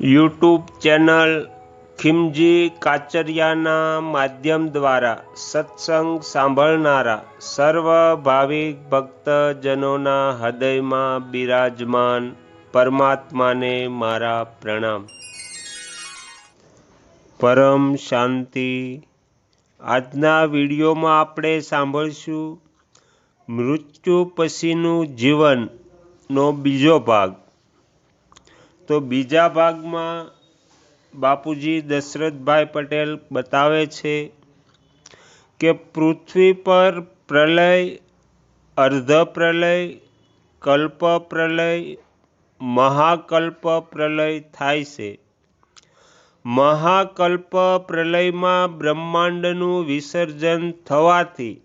YouTube channel ખિમજી કાચરિયાના માધ્યમ દ્વારા સત્સંગ સાંભળનારા સર્વ ભાવિક ભક્તજનોના હૃદયમાં બિરાજમાન પરમાત્માને મારા પ્રણામ. પરમ શાંતિ. આજના વિડીયોમાં આપણે સાંભળશું મૃત્યુ પછીનું જીવનનો બીજો ભાગ. તો બીજા ભાગમાં બાપુજી દશરથભાઈ પટેલ બતાવે છે કે પૃથ્વી પર પ્રલય, અર્ધ પ્રલય, કલ્પ પ્રલય, મહાકલ્પ પ્રલય થાય છે. મહાકલ્પ પ્રલયમાં બ્રહ્માંડનું વિસર્જન થવાથી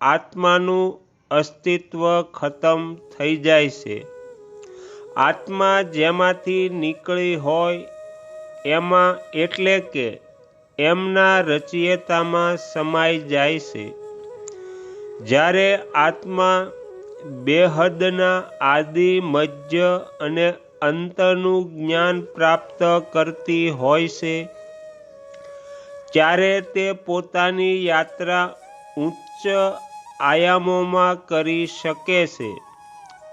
આત્માનું અસ્તિત્વ ખતમ થઈ જાય છે. આત્મા જેમાંથી નીકળી હોય એમાં એટલે કે એમના રચયતામાં સમાઈ જાય છે. જ્યારે આત્મા બેહદના આદિ મધ્ય અને અંતનું જ્ઞાન પ્રાપ્ત કરતી હોય છે, ત્યારે તે પોતાની યાત્રા ઉચ્ચ આયામોમાં કરી શકે છે.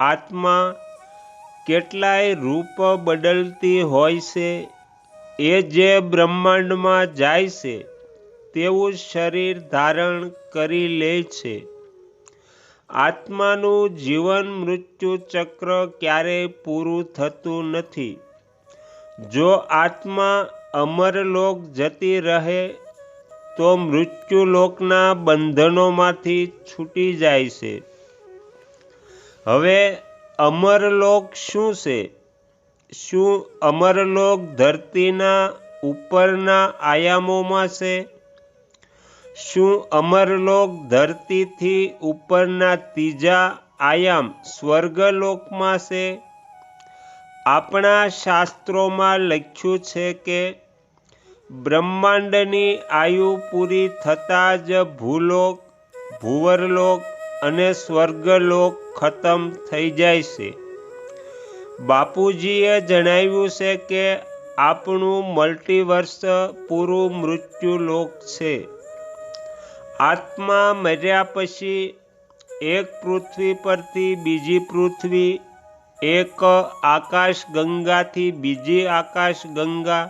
આત્મા કેટલાય રૂપ બદલતી હોય છે, એ જે બ્રહ્માંડમાં જાય છે, તેવું શરીર ધારણ કરી લે છે. આત્માનું જીવન મૃત્યુ ચક્ર ક્યારેય પૂરું થતું નથી. જો આત્મા અમરલોક જતી રહે, તો મૃત્યુલોકના બંધનોમાંથી છૂટી જાય છે. હવે અમરલોક શું છે? શું અમરલોક ધરતીના ઉપરના આયામોમાં છે? શું અમરલોક ધરતીથી ઉપરના ત્રીજા આયામ સ્વર્ગલોકમાં છે? આપણા શાસ્ત્રોમાં લખ્યું છે કે બ્રહ્માંડની આયુ પૂરી થતાં જ ભૂલોક, ભૂવરલોક અને સ્વર્ગલોક ખતમ થઈ જાય છે. બાપુજીએ જણાવ્યું છે કે આપણું મલ્ટીવર્સ પૂરું મૃત્યુલોક છે. આત્મા મર્યા પછી એક પૃથ્વી પરથી બીજી પૃથ્વી, એક આકાશ ગંગાથી બીજી આકાશ ગંગા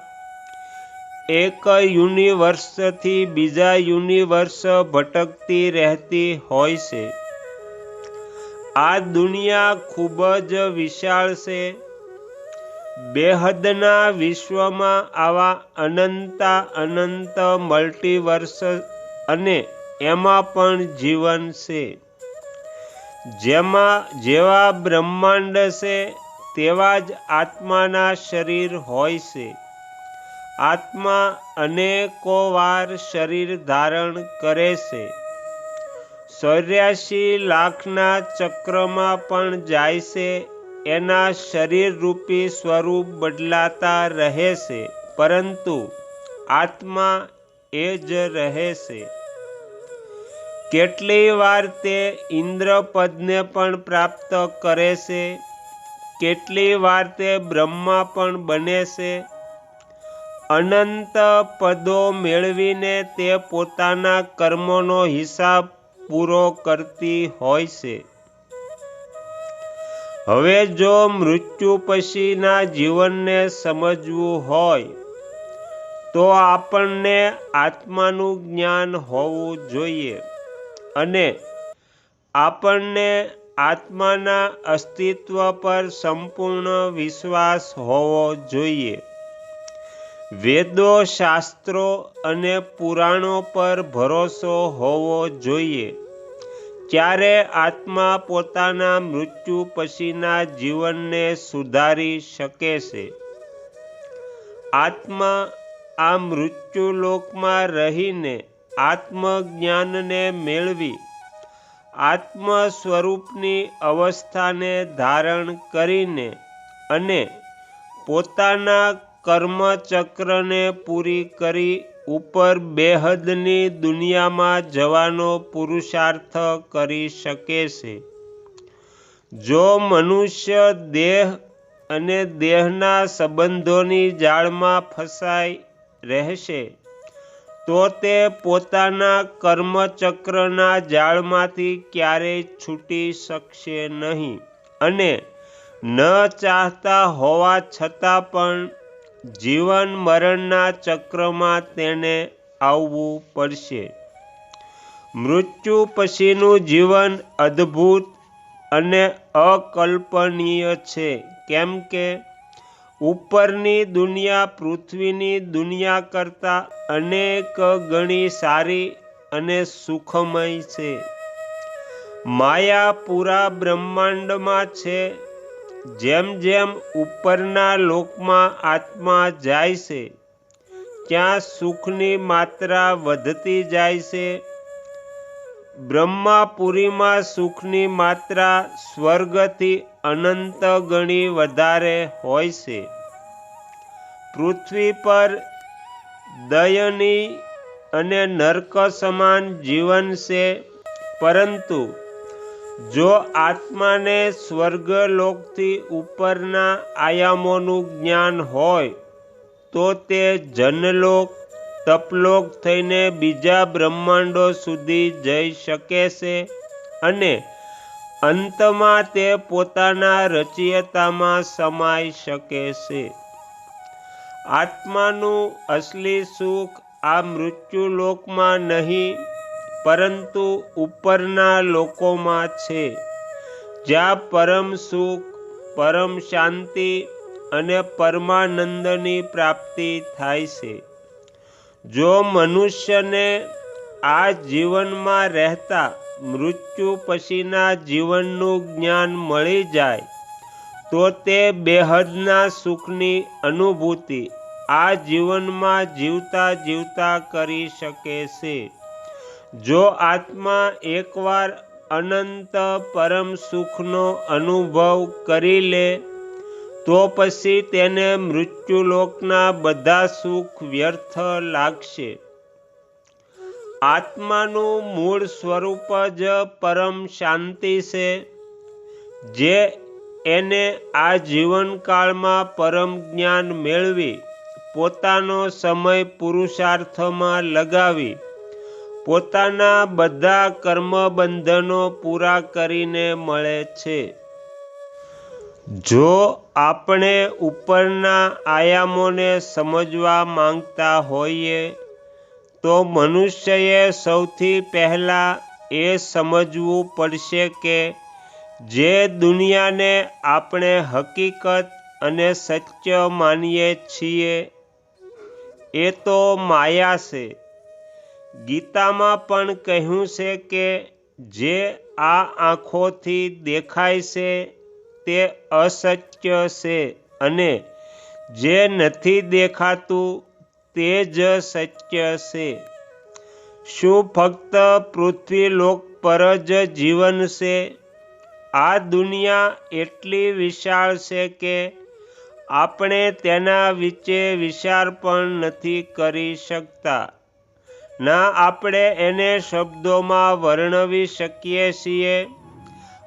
એક યુનિવર્સથી બીજા યુનિવર્સ ભટકતી રહેતી હોય છે. આ દુનિયા ખૂબ જ વિશાળ છે. બેહદના વિશ્વમાં આવા અનંતા અનંત મલ્ટીવર્સ અને એમાં પણ જીવન છે. જેમાં જેવા બ્રહ્માંડ છે, તેવા જ આત્માના શરીર હોય છે. આત્મા અનેકો વાર શરીર ધારણ કરે છે. ચોર્યાસી લાખના ચક્રમાં પણ જાય છે. એના શરીરરૂપી સ્વરૂપ બદલાતા રહે છે. પરંતુ આત્મા એ જ રહે છે. કેટલી વાર તે ઇન્દ્રપદને પણ પ્રાપ્ત કરે છે. કેટલી વાર તે બ્રહ્મા પણ બને છે. અનંત પદો મેળવીને તે પોતાના કર્મોનો હિસાબ પૂરો કરતી હોય છે. હવે જો મૃત્યુ પછીના જીવનને સમજવું હોય, તો આપણને આત્માનું જ્ઞાન હોવું જોઈએ અને આપણને આત્માના અસ્તિત્વ પર સંપૂર્ણ વિશ્વાસ હોવો જોઈએ. વેદો, શાસ્ત્રો અને પુરાણો પર ભરોસો હોવો જોઈએ. ત્યારે આત્મા પોતાના મૃત્યુ પછીના જીવનને સુધારી શકે છે? આત્મા આ મૃત્યુલોકમાં રહીને આત્મજ્ઞાનને મેળવી આત્મ સ્વરૂપની અવસ્થાને ધારણ કરીને અને પોતાના કર્મચક્રને પૂરી કરી ઉપર બેહદની દુનિયામાં જવાનો પુરુષાર્થ કરી શકે છે. જો મનુષ્ય દેહ અને દેહના સંબંધોની જાળમાં ફસાઈ રહેશે, તો તે પોતાના કર્મચક્રના જાળમાંથી ક્યારેય છૂટી શકશે નહીં અને ન ચાહતા હોવા છતાં પણ જીવન મરણના ચક્રમાં તેને આવવું પડશે. મૃત્યુ પછીનું જીવન અદ્ભુત અને અકલ્પનીય છે. કેમ કે ઉપરની દુનિયા પૃથ્વીની દુનિયા કરતાં અનેક ગણી સારી અને સુખમય છે. માયા પૂરા બ્રહ્માંડમાં છે. જેમ જેમ ઉપરના લોકમાં આત્મા જાય છે, ત્યાં સુખની માત્રા વધતી જાય છે. બ્રહ્માપુરીમાં સુખની માત્રા સ્વર્ગથી અનંત ગણી વધારે હોય છે. પૃથ્વી પર દયની અને નર્ક સમાન જીવન છે, પરંતુ જો આત્માને સ્વર્ગલોકથી ઉપરના આયામોનું જ્ઞાન હોય, તો તે જનલોક, તપલોક થઈને બીજા બ્રહ્માંડો સુધી જઈ શકે છે અને અંતમાં તે પોતાના રચયતામાં સમાઈ શકે છે. આત્માનું અસલી સુખ આ મૃત્યુલોકમાં નહીં પરંતુ ઉપરના લોકોમાં છે. જ્યાં પરમ સુખ, પરમ શાંતિ અને પરમાનંદની પ્રાપ્તિ થાય છે. જો મનુષ્યને આ જીવનમાં રહેતા મૃત્યુ પછીના જીવનનું જ્ઞાન મળી જાય, તો તે બેહદના સુખની અનુભૂતિ આ જીવનમાં જીવતા જીવતા કરી શકે છે. જો આત્મા એકવાર અનંત પરમ સુખનો અનુભવ કરી લે, તો પછી તેને મૃત્યુલોકના બધા સુખ વ્યર્થ લાગશે. આત્માનું મૂળ સ્વરૂપ જ પરમ શાંતિ છે, જે એને આ જીવનકાળમાં પરમ જ્ઞાન મેળવી પોતાનો સમય પુરુષાર્થમાં લગાવી પોતાના બધા કર્મબંધનો પૂરા કરીને મળે છે. જો આપણે ઉપરના આયામોને સમજવા માંગતા હોઈએ, તો મનુષ્યએ સૌથી પહેલાં એ સમજવું પડશે કે જે દુનિયાને આપણે હકીકત અને સત્ય માનીએ છીએ, એ તો માયા છે. ગીતામાં પણ કહ્યું છે કે જે આ આંખોથી દેખાય છે તે અસત્ય છે અને જે નથી દેખાતું તે જ સત્ય છે. શું ફક્ત પૃથ્વીલોક પર જ જીવન છે? આ દુનિયા એટલી વિશાળ છે કે આપણે તેના વિશે વિચાર પણ નથી કરી શકતા. ના આપણે એને શબ્દોમાં વર્ણવી શકીએ છીએ.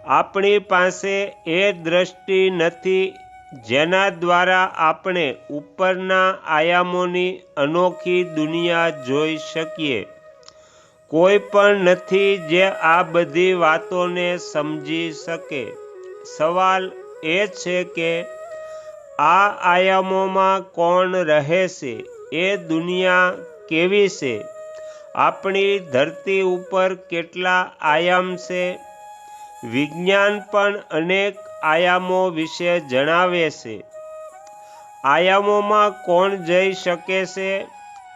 આપણી પાસે એ દ્રષ્ટિ નથી જેના દ્વારા આપણે ઉપરના આયામોની અનોખી દુનિયા જોઈ શકીએ. કોઈ પણ નથી જે આ બધી વાતોને સમજી શકે. સવાલ એ છે કે આ આયામોમાં કોણ રહે છે? એ દુનિયા કેવી છે? આપણી ધરતી ઉપર કેટલા આયામ છે? વિજ્ઞાન પણ અનેક આયામો વિશે જણાવે છે. આયામોમાં કોણ જઈ શકે છે?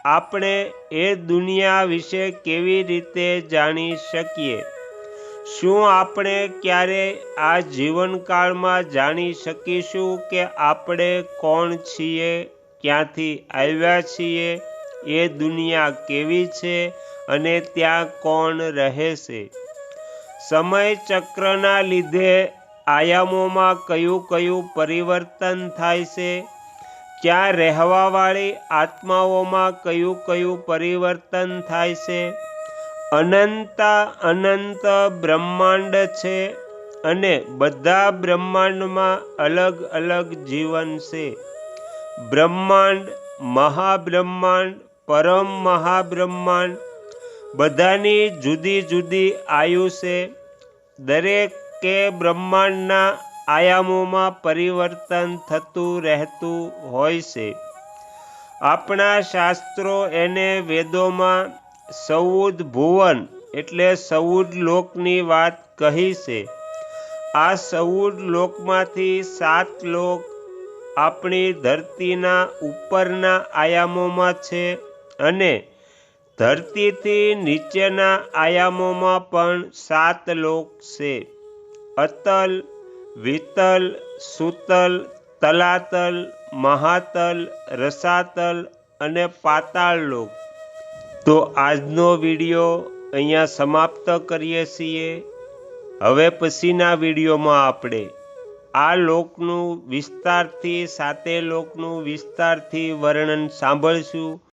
આપણે એ દુનિયા વિશે કેવી રીતે જાણી શકીએ? શું આપણે ક્યારે આ જીવનકાળમાં જાણી શકીશું કે આપણે કોણ છીએ, ક્યાંથી આવ્યા છીએ? એ દુનિયા કેવી છે અને ત્યાં કોણ રહે છે? સમય ચક્રના લીધે આયામોમાં કયું કયું પરિવર્તન થાય છે? ક્યાં રહેવાવાળી આત્માઓમાં કયું કયું પરિવર્તન થાય છે? અનંત અનંત બ્રહ્માંડ છે અને બધા બ્રહ્માંડમાં અલગ અલગ જીવન છે. બ્રહ્માંડ, મહાબ્રહ્માંડ પરમ મહાબ્રહ્માંડ. બધાની જુદી જુદી આયુ છે. દરેકે બ્રહ્માંડના આયામોમાં પરિવર્તન થતું રહેતું હોય છે. આપણા શાસ્ત્રો એને વેદોમાં સૌદ ભુવન એટલે સૌદ લોકની વાત કહી છે. આ સૌદ લોકમાંથી સાત લોક આપણી ધરતીના ઉપરના આયામોમાં છે. અને ધરતીથી નીચેના આયામોમાં પણ સાત લોક છે. અતલ, વિતલ, સુતલ, તલાતલ, મહાતલ, રસાતલ અને પાતાળ લોક. તો આજનો વીડિયો અહીંયા સમાપ્ત કરીએ છીએ. હવે પછીના વિડીયોમાં આપણે આ લોકનું વિસ્તારથી, સાતે લોકનું વિસ્તારથી વર્ણન સાંભળશું.